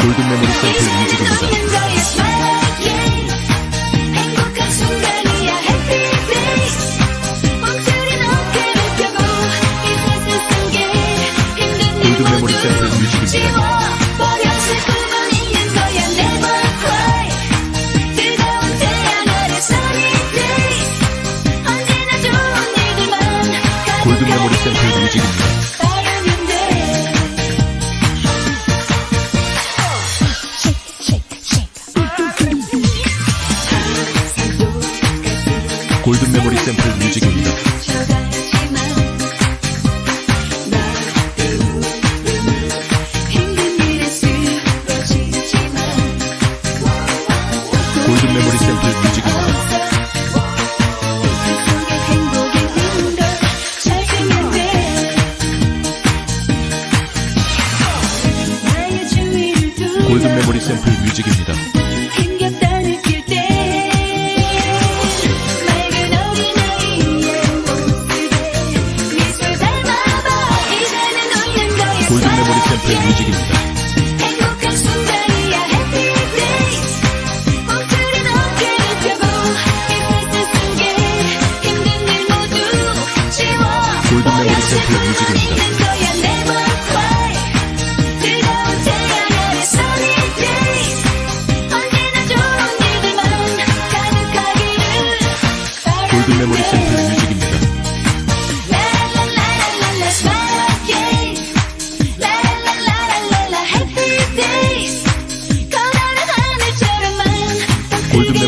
샘플 뮤직입니다. 행복한 순간이야 happy days 멈추린 어깨를 펴고 이 세상 속에 힘든 일 골든 메모리 모두 샘플 뮤직입니다. 지워버려 슬픔은 있는 거야 never cry 뜨거운 태양 아래 sunny days 언제나 좋은 일들만 골든 메모리 샘플 가득하기를 뮤직입니다. 골든 메모리 샘플 뮤직입니다. 골든 메모리 샘플 뮤직입니다. 골든 메모리 샘플 뮤직입니다. 골든 메모리 샘플. 뮤직입니다. 골든 메모리 샘플 뮤직입니다. never cry 뜨